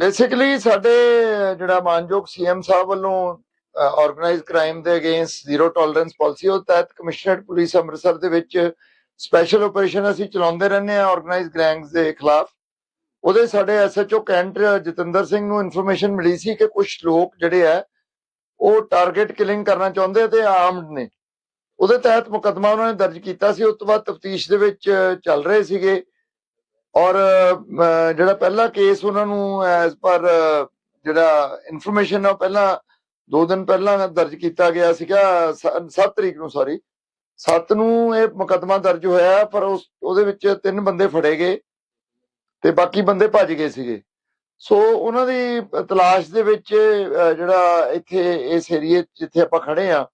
Basically ਸਾਡੇ ਜਿਹੜਾ ਮਾਨਯੋਗ ਸੀਐਮ ਸਾਹਿਬ ਵੱਲੋਂ ਆਰਗੇਨਾਈਜ਼ਡ ਕ੍ਰਾਈਮ ਦੇ ਅਗੇਂਸਟ ਜ਼ੀਰੋ ਟੋਲਰੈਂਸ ਪਾਲਿਸੀ ਉਹ ਤਹਿਤ ਕਮਿਸ਼ਨਰੇਟ ਪੁਲਿਸ ਅੰਮ੍ਰਿਤਸਰ ਦੇ ਵਿੱਚ ਸਪੈਸ਼ਲ ਆਪਰੇਸ਼ਨ ਅਸੀਂ ਚਲਾਉਂਦੇ ਰਹਿੰਦੇ ਆ ਆਰਗੇਨਾਈਜ਼ਡ ਗੈਂਗਸ ਦੇ ਖਿਲਾਫ। ਉਹਦੇ ਸਾਡੇ ਐਸਐਚਓ ਕੈਂਟ ਜਤਿੰਦਰ ਸਿੰਘ ਨੂੰ ਇਨਫੋਰਮੇਸ਼ਨ ਮਿਲੀ ਸੀ ਕਿ ਕੁਝ ਲੋਕ ਜਿਹੜੇ ਆ ਉਹ ਟਾਰਗੇਟ ਕਿਲਿੰਗ ਕਰਨਾ ਚਾਹੁੰਦੇ ਤੇ ਆਰਮਡ ਨੇ। ਉਹਦੇ ਤਹਿਤ ਮੁਕੱਦਮਾ ਉਹਨਾਂ ਨੇ ਦਰਜ ਕੀਤਾ ਸੀ। ਉਸ ਤੋਂ ਬਾਅਦ ਤਫਤੀਸ਼ ਦੇ ਵਿੱਚ ਚੱਲ ਰਹੇ ਸੀਗੇ। ਔਰ ਜਿਹੜਾ ਪਹਿਲਾ ਕੇਸ ਉਹਨਾਂ ਨੂੰ ਐਸ ਪਰ ਜਿਹੜਾ ਇਨਫੋਰਮੇਸ਼ਨ ਆ ਪਹਿਲਾਂ ਦੋ ਦਿਨ ਪਹਿਲਾਂ ਦਰਜ ਕੀਤਾ ਗਿਆ ਸੀਗਾ 7 ਤਰੀਕ ਨੂੰ ਸੌਰੀ 7 ਨੂੰ ਇਹ ਮੁਕੱਦਮਾ ਦਰਜ ਹੋਇਆ, ਪਰ ਉਸ, ਉਹਦੇ ਵਿੱਚ ਤਿੰਨ ਬੰਦੇ ਫੜੇ ਗਏ ਤੇ ਬਾਕੀ ਬੰਦੇ ਭੱਜ ਗਏ ਸੀਗੇ। ਸੋ ਉਹਨਾਂ ਦੀ ਤਲਾਸ਼ ਦੇ ਵਿੱਚ ਜਿਹੜਾ ਇੱਥੇ ਇਸ ਏਰੀਏ ਜਿੱਥੇ ਆਪਾਂ ਖੜੇ ਆ,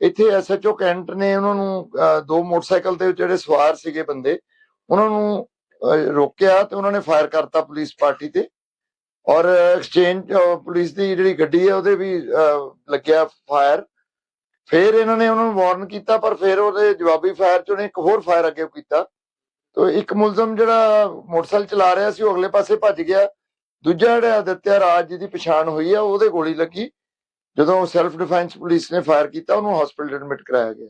ਇੱਥੇ ਐਸਐਚਓ ਕੈਂਟ ਨੇ ਉਹਨਾਂ ਨੂੰ ਦੋ ਮੋਟਰਸਾਈਕਲ ਤੇ ਜਿਹੜੇ ਸਵਾਰ ਸੀਗੇ ਬੰਦੇ, ਉਹਨਾਂ ਨੂੰ ਰੋਕਿਆ ਤੇ ਉਹਨਾਂ ਨੇ ਫਾਇਰ ਕਰਤਾ ਪੁਲਿਸ ਪਾਰਟੀ ਤੇ। ਔਰ ਐਕਸਚੇਂਜ ਪੁਲਿਸ ਦੀ ਜਿਹੜੀ ਗੱਡੀ ਹੈ, ਉਹਦੇ ਵੀ ਲੱਗਿਆ ਫਾਇਰ ਫਿਰ ਇਹਨਾਂ ਨੇ ਉਹਨਾਂ ਨੂੰ ਵਾਰਨ ਕੀਤਾ, ਪਰ ਫਿਰ ਉਹਦੇ ਜਵਾਬੀ ਫਾਇਰ ਚ ਉਹਨੇ ਇੱਕ ਹੋਰ ਫਾਇਰ ਅੱਗੇ ਕੀਤਾ। ਤੋ ਇੱਕ ਮੁਲਜ਼ਮ ਜਿਹੜਾ ਮੋਟਰਸਾਈਕਲ ਚਲਾ ਰਿਹਾ ਸੀ, ਉਹ ਅਗਲੇ ਪਾਸੇ ਭੱਜ ਗਿਆ। ਦੂਜਾ ਜਿਹੜਾ ਅਦਿੱਤਿਆ ਰਾਜ ਜੀ ਦੀ ਪਛਾਣ ਹੋਈ ਆ, ਉਹਦੇ ਗੋਲੀ ਲੱਗੀ। ਜਦੋਂ ਸੈਲਫ ਡਿਫੈਂਸ ਪੁਲਿਸ ਨੇ ਫਾਇਰ ਕੀਤਾ, ਉਹਨੂੰ ਹਸਪੀਟਲ ਐਡਮਿਟ ਕਰਾਇਆ ਗਿਆ।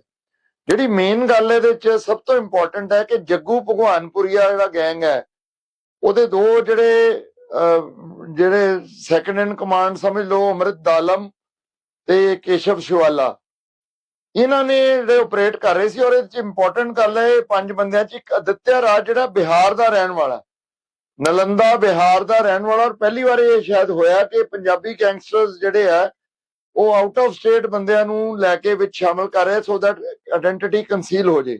ਜਿਹੜੀ ਮੇਨ ਗੱਲ ਇਹਦੇ ਵਿੱਚ ਸਭ ਤੋਂ ਇੰਪੋਰਟੈਂਟ ਹੈ ਕਿ ਜੱਗੂ ਭਗਵਾਨਪੁਰੀਆ ਜਿਹੜਾ ਗੈਂਗ ਹੈ, ਉਹਦੇ ਦੋ ਜਿਹੜੇ ਜਿਹੜੇ ਸੈਕੰਡ ਇਨ ਕਮਾਂਡ ਸਮਝ ਲਓ, ਅਮਰਿਤ ਦਾਲਮ ਤੇ ਕੇਸ਼ਵ ਸ਼ਿਵਾਲਾ। ਇਹਨਾਂ ਨੇ ਜਿਹੜੇ ਆਪਰੇਟ ਕਰ ਰਹੇ ਸੀ ਔਰ ਇਹਦੇ ਚ ਇੰਪੋਰਟੈਂਟ ਗੱਲ ਹੈ, ਇਹ ਪੰਜ ਬੰਦਿਆਂ ਚ ਇੱਕ ਅਦਿੱਤਿਆ ਰਾਜ ਜਿਹੜਾ ਬਿਹਾਰ ਦਾ ਰਹਿਣ ਵਾਲਾ ਨਲੰਦਾ ਬਿਹਾਰ ਦਾ ਰਹਿਣ ਵਾਲਾ ਔਰ ਪਹਿਲੀ ਵਾਰ ਇਹ ਸ਼ਾਇਦ ਹੋਇਆ ਕਿ ਪੰਜਾਬੀ ਗੈਂਗਸਟਰਸ ਜਿਹੜੇ ਆ ਉਹ ਆਊਟ ਆਫ ਸਟੇਟ ਬੰਦਿਆਂ ਨੂੰ ਲੈ ਕੇ ਵਿੱਚ ਸ਼ਾਮਲ ਕਰ ਰਿਹਾ ਸੋ ਦੈਟ ਆਇਡੈਂਟੀਟੀ ਕੰਸੀਲ ਹੋ ਜੇ।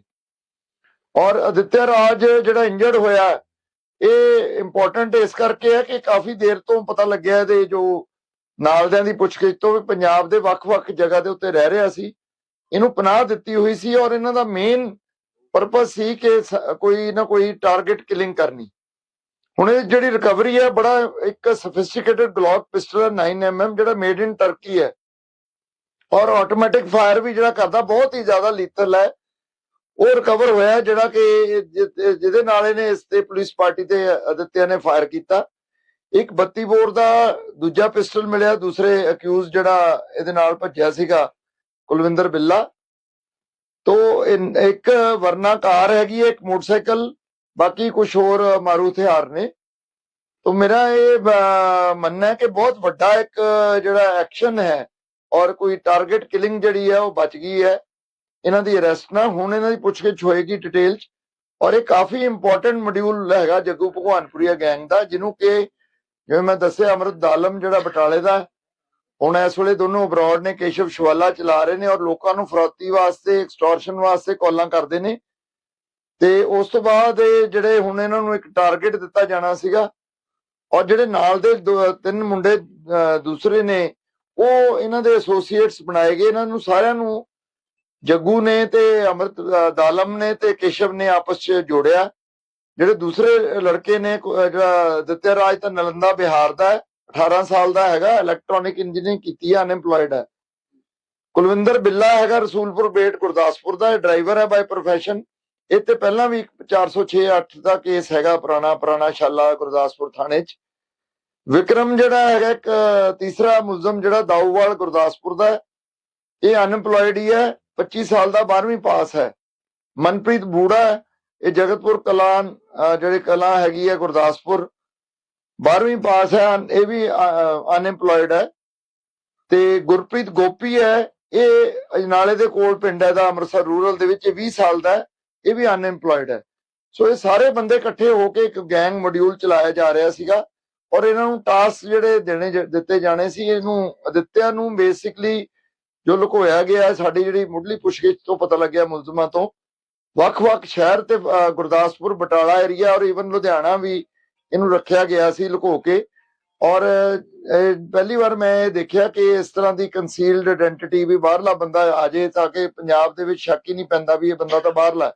ਔਰ ਅਦਿੱਤਿਆ ਰਾਜ ਜਿਹੜਾ ਇੰਜਰਡ ਹੋਇਆ, ਇਹ ਇੰਪੋਰਟੈਂਟ ਇਸ ਕਰਕੇ ਹੈ ਕਿ ਕਾਫੀ ਦੇਰ ਤੋਂ ਪਤਾ ਲੱਗਿਆ ਇਹਦੇ ਜੋ ਨਾਲਦਿਆਂ ਦੀ ਪੁੱਛਗਿੱਛ ਤੋਂ ਵੀ ਪੰਜਾਬ ਦੇ ਵੱਖ-ਵੱਖ ਜਗ੍ਹਾ ਦੇ ਉੱਤੇ ਰਹਿ ਰਿਹਾ ਸੀ। ਇਹਨੂੰ ਪਨਾਹ ਦਿੱਤੀ ਹੋਈ ਸੀ ਔਰ ਇਹਨਾਂ ਦਾ ਮੇਨ ਪਰਪਸ ਸੀ ਕਿ ਕੋਈ ਨਾ ਕੋਈ ਟਾਰਗੇਟ ਕਿਲਿੰਗ ਕਰਨੀ। ਹੁਣ ਇਹ ਜਿਹੜੀ ਰਿਕਵਰੀ ਹੈ, ਬੜਾ ਇੱਕ ਸਫਿਸਟੀਕੇਟਡ ਗਲੌਕ ਪਿਸਟਲ ਹੈ 9mm ਜਿਹੜਾ ਮੇਡ ਇਨ ਟਰਕੀ ਹੈ। ਔਰ ਆਟੋਮੈਟਿਕ ਫਾਇਰ ਵੀ ਜਿਹੜਾ ਕਰਦਾ, ਬਹੁਤ ਹੀ ਜ਼ਿਆਦਾ ਲੀਤਲ ਹੈ। ਉਹ ਰਿਕਵਰ ਹੋਇਆ, ਜਿਹੜਾ ਕਿ ਜਿਹਦੇ ਨਾਲ ਇਹਨੇ ਇਸ ਤੇ ਪੁਲਿਸ ਪਾਰਟੀ ਤੇ ਅਦਿੱਤਿਆ ਨੇ ਫਾਇਰ ਕੀਤਾ। ਇੱਕ 32 ਬੋਰ ਦਾ ਦੂਜਾ ਪਿਸਟਲ ਮਿਲਿਆ, ਦੂਸਰੇ ਅਕਿਊਜ਼ ਜਿਹੜਾ ਇਹਦੇ ਨਾਲ ਭੱਜਿਆ ਸੀਗਾ, ਕੁਲਵਿੰਦਰ ਬਿੱਲਾ। ਤੋ ਇੱਕ ਵਰਨਾ ਕਾਰ ਹੈਗੀ ਹੈ, ਇੱਕ ਮੋਟਰਸਾਈਕਲ, ਬਾਕੀ ਕੁਝ ਹੋਰ ਮਾਰੂ ਹਥਿਆਰ ਨੇ। ਤੋ ਮੇਰਾ ਇਹ ਮੰਨਣਾ ਹੈ ਕਿ ਬਹੁਤ ਵੱਡਾ ਇੱਕ ਜਿਹੜਾ ਐਕਸ਼ਨ ਹੈ ਔਰ ਕੋਈ ਟਾਰਗੇਟ ਕਿਲਿੰਗ ਜਿਹੜੀ ਹੈ ਉਹ ਬਚ ਗਈ ਹੈ। ਇਹਨਾਂ ਦੀ ਅਰੈਸਟ ਨਾ, ਹੁਣ ਇਹਨਾਂ ਦੀ ਪੁੱਛਗਿੱਛ ਹੋਏਗੀ ਡਿਟੇਲ ਚ ਔਰ ਇਹ ਕਾਫੀ ਇੰਪੋਰਟੈਂਟ ਮੋਡਿਊਲ ਹੈਗਾ ਜੱਗੂ ਭਗਵਾਨਪੁਰੀਆ ਗੈਂਗ ਦਾ, ਜਿਹਨੂੰ ਕਿ ਜਿਵੇਂ ਮੈਂ ਦੱਸਿਆ, ਅਮਰਤ ਦਾਲਮ ਜਿਹੜਾ ਬਟਾਲੇ ਦਾ ਹੁਣ ਇਸ ਵੇਲੇ ਦੋਨੋਂ ਅਬਰੋਡ ਨੇ, ਕੇਸ਼ਵ ਸ਼ਵਾਲਾ ਚਲਾ ਰਹੇ ਨੇ ਔਰ ਲੋਕਾਂ ਨੂੰ ਫਰੋਤੀ ਵਾਸਤੇ ਐਕਸਟੋਰਸ਼ਨ ਵਾਸਤੇ ਕਾਲਾਂ ਕਰਦੇ ਨੇ। ਤੇ ਉਸ ਤੋਂ ਬਾਅਦ ਜਿਹੜੇ ਹੁਣ ਇਹਨਾਂ ਨੂੰ ਇੱਕ ਟਾਰਗੇਟ ਦਿੱਤਾ ਜਾਣਾ ਸੀਗਾ। ਔਰ ਜਿਹੜੇ ਨਾਲ ਦੇ ਤਿੰਨ ਮੁੰਡੇ ਦੂਸਰੇ ਨੇ ਉਹ ਇਹਨਾਂ ਦੇ ਐਸੋਸੀਏਟਸ ਬਣਾਏ ਗਏ। ਇਹਨਾਂ ਨੂੰ ਸਾਰਿਆਂ ਨੂੰ ਜੱਗੂ ਨੇ ਤੇ ਅਮਰਤ ਦਾਲਮ ਨੇ ਤੇ ਕੇਸ਼ਵ ਨੇ ਆਪਸ 'ਚ ਜੋੜਿਆ। ਜਿਹੜੇ ਦੂਸਰੇ ਲੜਕੇ ਨੇ, ਕੋ- ਜਿਹੜਾ ਦਿੱਤਿਆ ਰਾਜ ਤਾਂ ਨਲੰਦਾ ਬਿਹਾਰ ਦਾ ਹੈ 18 ਸਾਲ ਦਾ ਹੈਗਾ ਇਲੈਕਟ੍ਰੋਨਿਕ ਇੰਜੀਨੀਅਰਿੰਗ ਕੀਤੀ ਹੈ ਅਨਐਮਪਲੋਇਡ ਹੈ। ਕੁਲਵਿੰਦਰ ਬਿੱਲਾ ਹੈਗਾ ਰਸੂਲਪੁਰ ਬੇਟ, ਗੁਰਦਾਸਪੁਰ ਦਾ ਡਰਾਈਵਰ ਹੈ ਬਾਈ ਪ੍ਰੋਫੈਸ਼ਨ ਇਹ ਤੇ ਪਹਿਲਾਂ ਵੀ 406 8 ਦਾ ਕੇਸ ਹੈਗਾ ਪੁਰਾਣਾ ਪੁਰਾਣਾ ਸ਼ਾਲਾ ਗੁਰਦਾਸਪੁਰ ਥਾਣੇ 'ਚ। ਵਿਕਰਮ ਜਿਹੜਾ ਹੈਗਾ ਇੱਕ ਤੀਸਰਾ ਮੁਲਜ਼ਮ ਜਿਹੜਾ ਦਾਊਵਾਲ ਗੁਰਦਾਸਪੁਰ ਦਾ ਇਹ ਅਨਐਮਪਲੋਇਡ ਹੀ ਹੈ 25 ਸਾਲ ਦਾ 12ਵੀਂ ਪਾਸ ਹੈ। ਮਨਪ੍ਰੀਤ ਬੂੜਾ ਹੈ, ਇਹ ਜਗਤਪੁਰ ਕਲਾਨ ਜਿਹੜੇ ਕਲਾ ਹੈਗੀ ਹੈ ਗੁਰਦਾਸਪੁਰ 12ਵੀਂ ਪਾਸ ਹੈ ਇਹ ਵੀ ਅਨਐਮਪਲੋਇਡ ਹੈ। ਤੇ ਗੁਰਪ੍ਰੀਤ ਗੋਪੀ ਹੈ ਇਹ ਅਜਨਾਲੇ ਦੇ ਕੋਲ ਪਿੰਡ ਹੈ ਦਾ ਅੰਮ੍ਰਿਤਸਰ ਰੂਰਲ ਦੇ ਵਿੱਚ ਇਹ 20 ਸਾਲ ਦਾ ਇਹ ਵੀ ਅਨਐਮਪਲੋਇਡ ਹੈ। ਸੋ ਇਹ ਸਾਰੇ ਬੰਦੇ ਇਕੱਠੇ ਹੋ ਕੇ ਇੱਕ ਗੈਂਗ ਮੋਡਿਊਲ ਚਲਾਇਆ ਜਾ ਰਿਹਾ ਸੀਗਾ। ਔਰ ਇਹਨਾਂ ਨੂੰ ਟਾਸਕ ਜਿਹੜੇ ਦੇਣੇ ਦਿੱਤੇ ਜਾਣੇ ਸੀ, ਇਹਨੂੰ ਅਦਿੱਤਿਆ ਨੂੰ ਬੇਸਿਕਲੀ ਜੋ ਲੁਕੋਇਆ ਗਿਆ, ਸਾਡੀ ਜਿਹੜੀ ਮੁੱਢਲੀ ਪੁੱਛਗਿੱਛ ਤੋਂ ਪਤਾ ਲੱਗਿਆ ਮੁਲਜ਼ਮਾਂ ਤੋਂ, ਵੱਖ-ਵੱਖ ਸ਼ਹਿਰ ਤੇ ਗੁਰਦਾਸਪੁਰ, ਬਟਾਲਾ ਏਰੀਆ ਔਰ ਈਵਨ ਲੁਧਿਆਣਾ ਵੀ ਇਹਨੂੰ ਰੱਖਿਆ ਗਿਆ ਸੀ ਲੁਕੋ ਕੇ। ਔਰ ਪਹਿਲੀ ਵਾਰ ਮੈਂ ਇਹ ਦੇਖਿਆ ਕਿ ਇਸ ਤਰ੍ਹਾਂ ਦੀ ਕੰਸੀਲਡ ਆਇਡੈਂਟੀਟੀ ਵੀ ਬਾਹਰਲਾ ਬੰਦਾ ਆ ਜੇ ਤਾਂ ਕਿ ਪੰਜਾਬ ਦੇ ਵਿੱਚ ਸ਼ੱਕ ਹੀ ਨਹੀਂ ਪੈਂਦਾ ਵੀ ਇਹ ਬੰਦਾ ਤਾਂ ਬਾਹਰਲਾ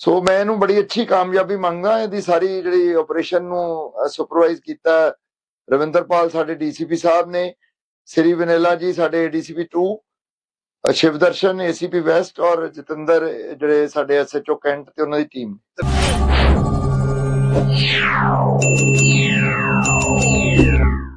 ਸੋ ਮੈਂ ਇਹਨੂੰ ਬੜੀ ਅੱਛੀ ਕਾਮਯਾਬੀ ਮੰਗਦਾ ਇਹਦੀ ਸਾਰੀ ਜਿਹੜੀ ਆਪਰੇਸ਼ਨ ਨੂੰ ਸੁਪਰਵਾਈਜ਼ ਕੀਤਾ ਰਵਿੰਦਰਪਾਲ ਸਾਡੇ ਡੀਸੀਪੀ ਸਾਹਿਬ ਨੇ ਸ੍ਰੀ ਵਿਨੇਲਾ ਜੀ ਸਾਡੇ ਡੀਸੀਪੀ 2 ਅ, ਸ਼ਿਵਦਰਸ਼ਨ ਏਸੀਪੀ ਵੈਸਟ ਔਰ ਜਤਿੰਦਰ ਜਿਹੜੇ ਸਾਡੇ ਐਸਐਚਓ ਕੈਂਟ ਤੇ ਉਹਨਾਂ ਦੀ ਟੀਮ ਨੇ